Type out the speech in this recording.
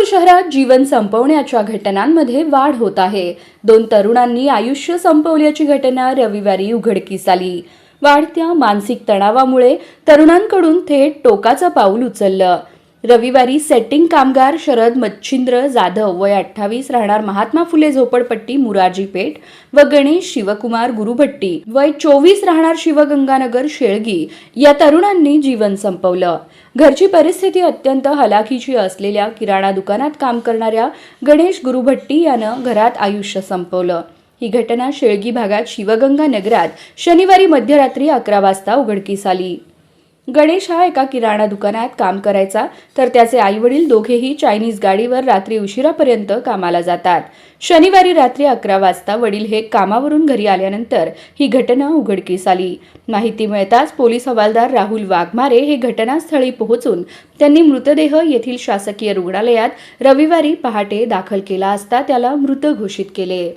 सोलापूर शहरात जीवन संपवण्याच्या घटनांमध्ये वाढ होत आहे. दोन तरुणांनी आयुष्य संपवल्याची घटना रविवारी उघडकीस आली. वाढत्या मानसिक तणावामुळे तरुणांकडून थेट टोकाचं पाऊल उचललं. रविवारी सेटिंग कामगार शरद मच्छिंद्र जाधव वय अठ्ठावीस राहणार महात्मा फुले झोपडपट्टी मुराजी पेठ व गणेश शिवकुमार गुरुभट्टी. वय चोवीस राहणार शिवगंगानगर शेळगी. या तरुणांनी जीवन संपवलं. घरची परिस्थिती अत्यंत हलाखीची असलेल्या किराणा दुकानात काम करणाऱ्या गणेश गुरुभट्टी यानं घरात आयुष्य संपवलं. ही घटना शेळगी भागात शिवगंगा नगरात शनिवारी मध्यरात्री अकरा वाजता उघडकीस आली. गणेश हा एका किराणा दुकानात काम करायचा तर त्याचे आईवडील दोघेही चायनीज गाडीवर रात्री उशिरापर्यंत कामाला जातात. शनिवारी रात्री अकरा वाजता वडील हे कामावरून घरी आल्यानंतर ही घटना उघडकीस आली. माहिती मिळताच पोलीस हवालदार राहुल वाघमारे हे घटनास्थळी पोहोचून त्यांनी मृतदेह येथील शासकीय रुग्णालयात रविवारी पहाटे दाखल केला असता त्याला मृत घोषित केले.